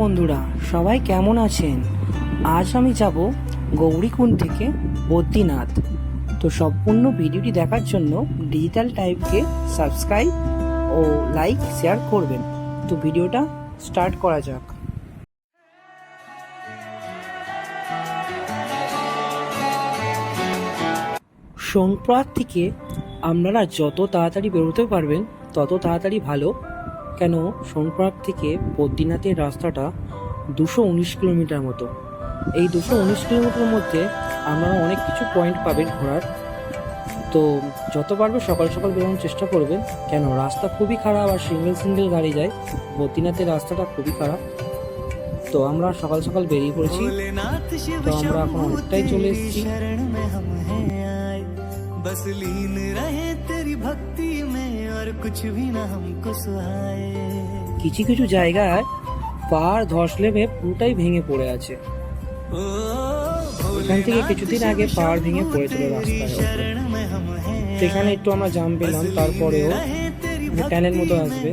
বন্ধুরা, সবাই কেমন আছেন? আজ আমি যাব গৌরীকুণ্ড থেকে বদ্রীনাথ। তো সম্পূর্ণ ভিডিওটি দেখার জন্য ডিজিটাল টাইপকে সাবস্ক্রাইব ও লাইক শেয়ার করবেন। তো ভিডিওটা স্টার্ট করা যাক। সোনপ্রয়াগ থেকে আপনারা যত তাড়াতাড়ি বেরোতে পারবেন, তত তাড়াতাড়ি ভালো কেন সোনপ্রয়াগ থেকে বদ্রীনাথের রাস্তাটা দুশো উনিশ কিলোমিটার মতো? এই দুশো উনিশ কিলোমিটার মধ্যে আপনারা অনেক কিছু পয়েন্ট পাবেন ঘোরার। তো যত পারবে সকাল সকাল বেরোনোর চেষ্টা করবেন। কেন? রাস্তা খুবই খারাপ আর সিঙ্গেল সিঙ্গেল গাড়ি যায়। বদ্রীনাথের রাস্তাটা খুবই খারাপ। তো আমরা সকাল সকাল বেরিয়ে পড়েছি। তো আমরা এখন অনেকটাই চলে এসেছি। बस लीन रहे तेरी भक्ति में और कुछ भी ना हमको सुहाए কিছু কিছু জায়গায় পাহাড় ধস লেবে পুরোটাই ভেঙে পড়ে আছে ओ এখান থেকে কিছুদিন আগে পাহাড় ভেঙে পড়েছিল রাস্তায় शरण में हम हैं সেখানে একটু আমরা জাম পেলাম তারপরেও रहे तेरी ট্যানের মতো আসবে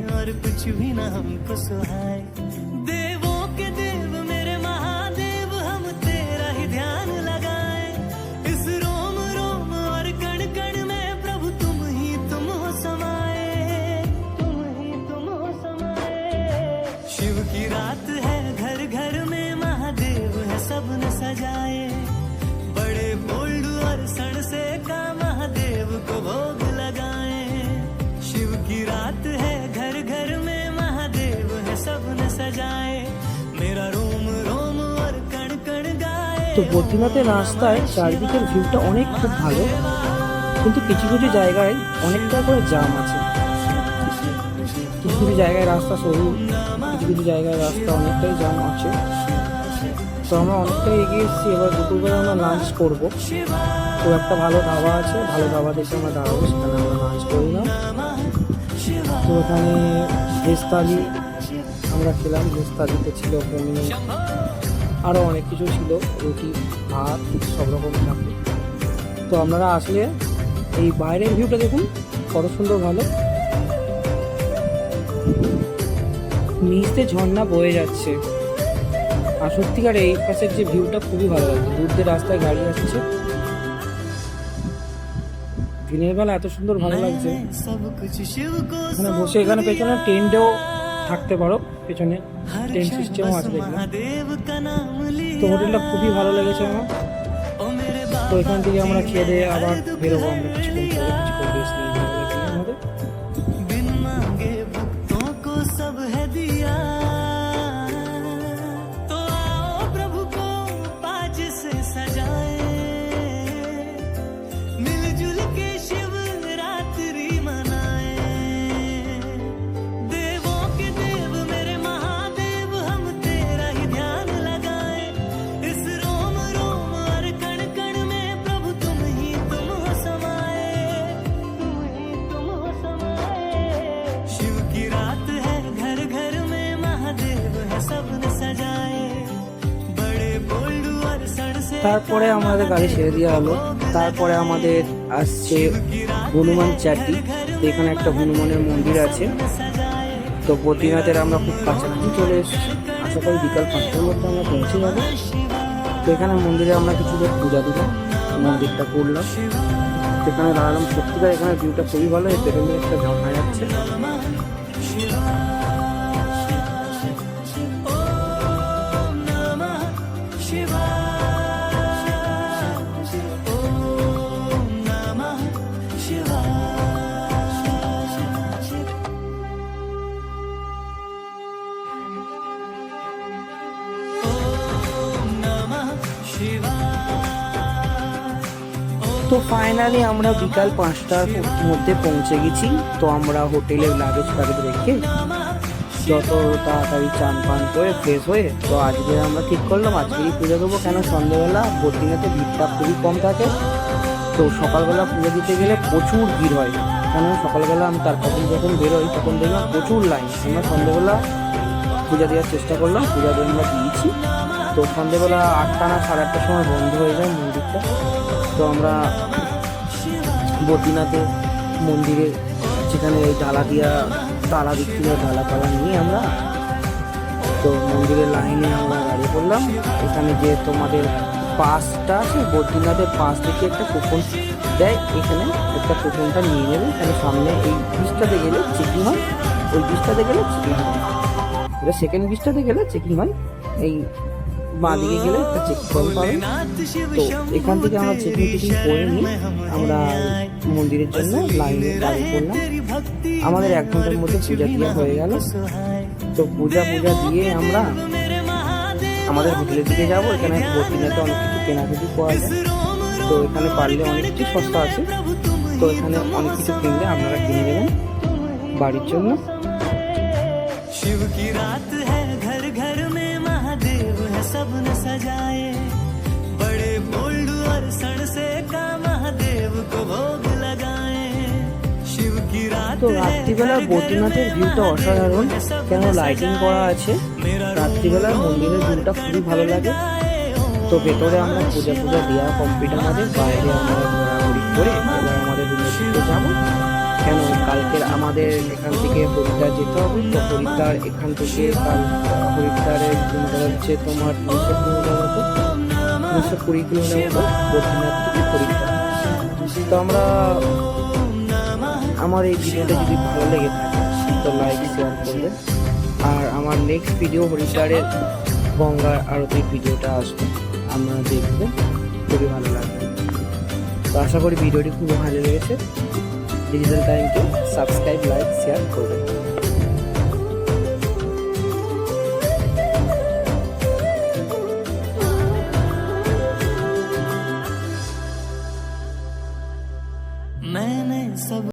তো বদ্রীনাথের রাস্তায় চারিদিকের ভিউটা অনেক খুব ভালো, কিন্তু কিছু কিছু জায়গায় অনেকটা করে জাম আছে। কিছু কিছু জায়গায় রাস্তা সরু, কিছু কিছু জায়গায় রাস্তা অনেকটাই জাম আছে। তো আমরা অনেকটাই এগিয়ে এসেছি, এবার দুপুরবেলা আমরা লাঞ্চ করব। তো একটা ভালো ধাবা আছে, ভালো ধাবা দেখে আমরা দাঁড়াবো, সেখানে আমরা লাঞ্চ করলাম তো ওখানে ভেজ থালি আমরা খেলাম ভেস্তালিতে ছিল পনির আরও অনেক কিছু ছিল রুটি ভাত সব রকম থাকবে। তো আপনারা আসলে এই বাইরের ভিউটা দেখুন কত সুন্দর ভালো। নিচতে ঝর্ণা বয়ে যাচ্ছে। আর সত্যিকার এই পাশের যে ভিউটা খুবই ভালো লাগছে। দূর দিয়ে রাস্তায় গাড়ি আসছে। দিনের বেলা এত সুন্দর ভালো লাগছে। মানে বসে এখানে পেছনে টেন্টেও থাকতে পারো পেছনে টেন্ট সিস্টেমও আছে দেখলাম। তো হোটেলটা খুবই ভালো লেগেছে আমার। তো এখান থেকে আমরা খেয়ে দিয়ে আবার বেরোবো আমরা কিছুক্ষণ পরে কিছু পরিবেশ নিয়ে তারপরে আমাদের গাড়ি ছেড়ে দেওয়া হলো। তারপরে আমাদের আসছে হনুমান চাটি এখানে একটা হনুমানের মন্দির আছে। তো বদ্রীনাথের আমরা খুব কাছাকাছি চলে এসেছি। আশা করি বিকাল পাঁচটার মধ্যে আমরা পৌঁছে যাব। তো এখানে মন্দিরে আমরা কিছু পূজা দিলাম, মন্দিরটা করলাম। সেখানে দাঁড়ালাম সত্যিকার এখানে ভিউটা খুবই ভালো। পেছনে একটা ঝর্ণা যাচ্ছে। তো ফাইনালি আমরা বিকাল পাঁচটার মধ্যে পৌঁছে গেছি। তো আমরা হোটেলের লাগেজ ফাগেজ রেখে যত তাড়াতাড়ি চান পান করে ফ্রেশ হয়ে, তো আজকে আমরা ঠিক করলাম, আজকেই পুজো দেবো। কেন? সন্ধ্যেবেলা বদ্রীনাথে ভিড়টা খুবই কম থাকে। তো সকালবেলা পুজো দিতে গেলে প্রচুর ভিড় হয়। কেন? সকালবেলা আমি তার কখন যখন বেরোই, তখন দেখলাম প্রচুর লাইন আমরা সন্ধ্যেবেলা পূজা দেওয়ার চেষ্টা করলাম, পূজা দিয়ে আমরা দিয়েছি। তো সন্ধ্যেবেলা আটটা না সাড়ে আটটার সময় বন্ধ হয়ে যায় মন্দিরটা। তো আমরা বদ্রীনাথে মন্দিরে যেখানে ওই ডালা দিয়া, তালা বিক্রি ডালা তালা নিয়ে আমরা তো মন্দিরের লাইনে আমরা দাঁড়িয়ে পড়লাম। এখানে যে তোমাদের পাসটা আছে, বদ্রীনাথের পাশ থেকে একটা কুপন দেয়। এখানে একটা কুপনটা নিয়ে নেবে। এখানে সামনে এই ব্রিজটাতে গেলে চেকিং হয়। ওই ব্রিজটাতে গেলে চেকিং হয়। এটা সেকেন্ড ব্রিজটাতে গেলে চেকিং হয়। এই বাঁ দিকে গেলে একটা চেকপয়েন্ট পাবেন। তো এখান থেকে আমরা চেকিং টেকিং করে নিয়ে আমরা মন্দিরের জন্য লাইনে দাঁড়িয়ে পড়লাম আমাদের এক ঘণ্টার মধ্যে পূজা দিয়া হয়ে গেল। তো পূজা পূজা দিয়ে আমরা আমাদের হোটেলের দিকে যাব। এখানে বটিনাতে অনেক কিছু কেনাকাটি পাওয়া যায়। তো এখানে পারলে অনেক কিছু সস্তা আছে। তো এখানে অনেক কিছু কিনলে আপনারা কিনে নেবেন বাড়ির জন্য। শিব কি রাত হ্যাঁ রাত্রিবেলার বদ্রীনাথের ভিউটা অসাধারণ। কেন লাইটিং করা আছে? রাত্রিবেলার মন্দিরের ভিউটা খুবই ভালো লাগে। তো ভেতরে আমরা পূজা পূজা দেওয়া কমপ্লিট আমাদের। বাইরে আমরা ঘোরাঘুরি করে এবার আমাদের রুমের দিকে যাব। কেন কালকের আমাদের এখান থেকে হরিদ্বার যেতে হবে? তো হরিদ্বার এখান থেকে কাল হরিদ্বারের কিলোমিটার হচ্ছে তোমার তিনশো কিলোমিটার মতো। তিনশো কুড়ি কিলোমিটার মতো বদ্রীনাথ থেকে হরিদ্বার। তো আমরা আমার এই ভিডিওটা যদি ভালো লেগে থাকে, তো লাইক শেয়ার করবেন আর আমার নেক্সট ভিডিও হরিদ্বারের গঙ্গার আরতির ভিডিওটা আসবে। আপনারা দেখবেন, খুবই ভালো লাগবে। তো আশা করি ভিডিওটি খুব ভালো লেগেছে। ডিজিটাল টাইমকে সাবস্ক্রাইব লাইক শেয়ার করবেন।